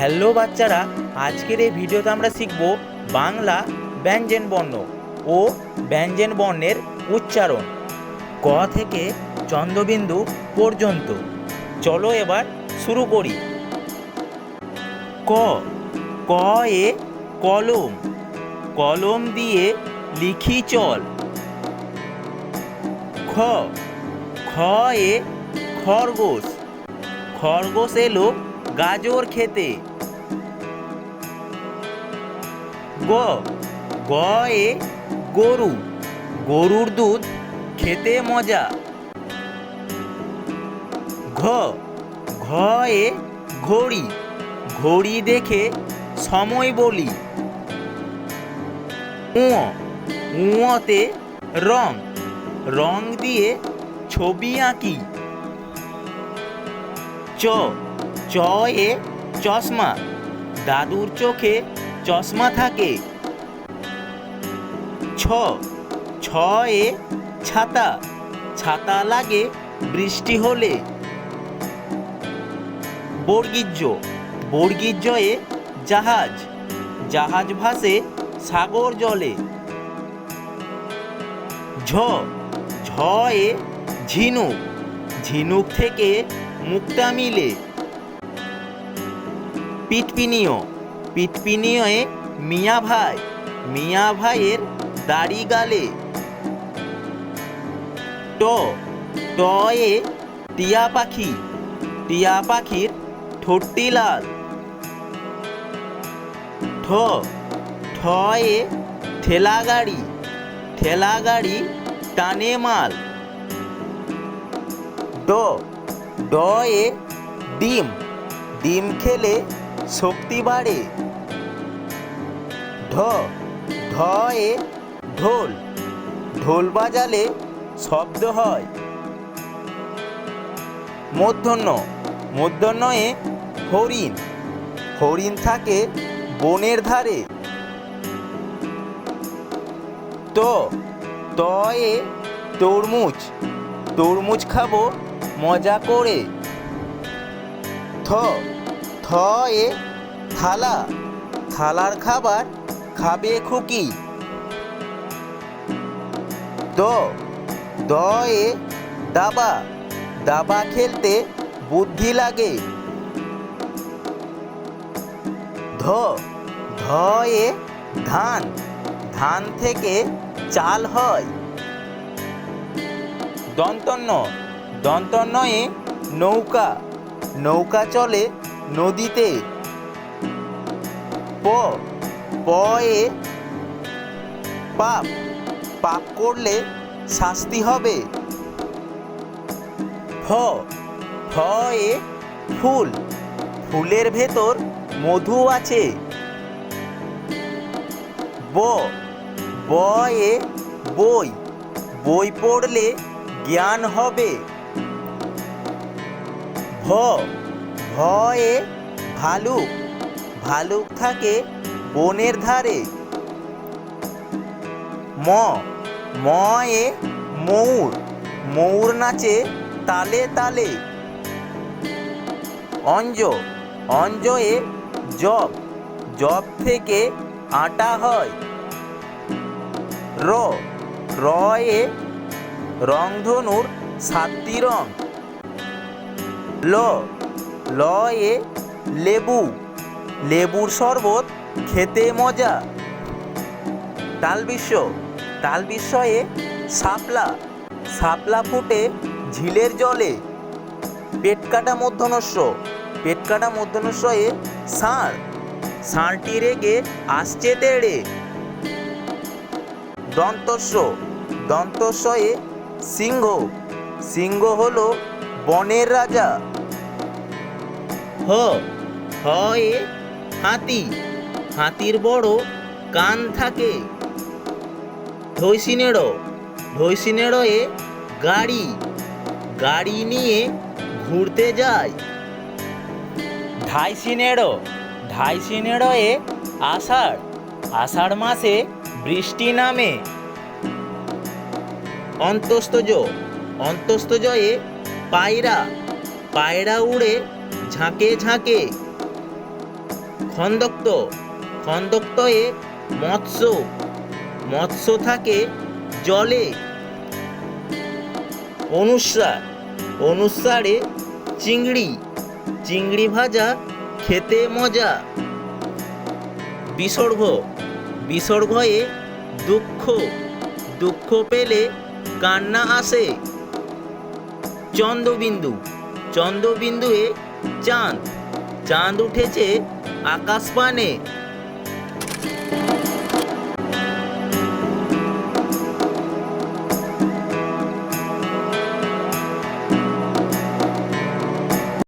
Hello বাচ্চারা, আজকের এই ভিডিওতে আমরা শিখব বাংলা ব্যঞ্জন বর্ণ ও ব্যঞ্জন বর্ণের উচ্চারণ। ক থেকে চন্দ্রবিন্দু পর্যন্ত। চলো এবার শুরু করি। ক ক এ কলম। কলম দিয়ে লিখি চল। খ খ এ খরগোশ। খরগোশ এলো গাজর খেতে। গ। গ এ গরু। গরুর দুধ খেতে মজা। ঘ। ঘ এ ঘড়ি। ঘড়ি দেখে সময় বলি। উঁ উঁতে রং। রং দিয়ে ছবি আঁকি। চ। চ এ চশমা। দাদুর চোখে চশমা থাকে। ছ ছ এ ছাতা। ছাতা লাগে বৃষ্টি হলে। বর্গিজ্য এ জাহাজ। জাহাজ ভাসে সাগর জলে। ঝ ঝ এ ঝিনুক। ঝিনুক থেকে মুক্তা মিলে। পিটপিনিয় পিটপিনিয়ে মিয়া ভাই, মিয়া ভাইয়ের দাড়ি গালে। ট ট এ টিয়া পাখি, টিয়া পাখির ঠোঁটটি লাল। ঠ ঠ এ ঠেলা গাড়ি ঠেলা গাড়ি টানে মাল। ড ড এ ডিম ডিম খেলে শক্তি বাড়ে। ঢ ঢ এ ঢোল। ঢোল বাজালে শব্দ হয়। মূর্ধন্য এ হরিণ। হরিণ থাকে বনের ধারে। ত ত এ তরমুজ। তরমুজ খাব মজা করে। থ এ থালা, থালার খাবার খাবে খুকি। দ দ এ দাবা দাবা খেলতে বুদ্ধি লাগে। ধ ধ এ ধান ধান থেকে চাল হয়। দন্তন্য দন্তন্য এ নৌকা নৌকা চলে নদীতে। প প এ পাপ পাপ করলে শাস্তি হবে। ফ ফ এ ফুল, ফুলের ভেতর মধু আছে। ব ব এ বই বই পড়লে জ্ঞান হবে। ভ ভ এ ভালুক ভালুক থাকে বনের ধারে। ম ম এ ময়ূর ময়ূর নাচে তালে তালে। অঞ্জ অঞ্জ এ জব জব থেকে আটা হয়। র র এ রংধনুর সাতটি রং। ল ল এ লেবু। লেবুর শরবত খেতে মজা। তালবিশ্ব তালবিশ্ব এ শাপলা। শাপলা ফুটে ঝিলের জলে। পেট কাটা মধ্যনস্য। পেট কাটা মধ্যনস্য এ ষাঁড়। ষাঁড়টি রেগে আসছে তেড়ে। দন্তস্য। দন্তস্য এ সিংহ। সিংহ হলো বনের রাজা। হ হ হাতি। হাতির বড় কান থাকে। ঢৈসিনেড়ো ঢৈসিনেড়ো এ গাড়ি। গাড়ি নিয়ে ঘুরতে যায়। ঢাইসিনেড়ো ঢাইসিনেড়ো এ আষাঢ়। আষাঢ় মাসে বৃষ্টি নামে। অন্তস্তজ অন্তস্তজয়ে পায়রা। পায়রা উড়ে ঝাঁকে ঝাঁকে। খন্দক্ত খন্দক্ত এ মৎস্য মৎস্য থাকে জলে। অনুসার অনুসারে চিংড়ি চিংড়ি ভাজা খেতে মজা। বিসর্গ বিসর্গ এ দুঃখ দুঃখ পেলে কান্না আসে। চন্দ্রবিন্দু চন্দ্রবিন্দু এ চাঁদ। চাঁদ উঠেছে আকাশ পানে।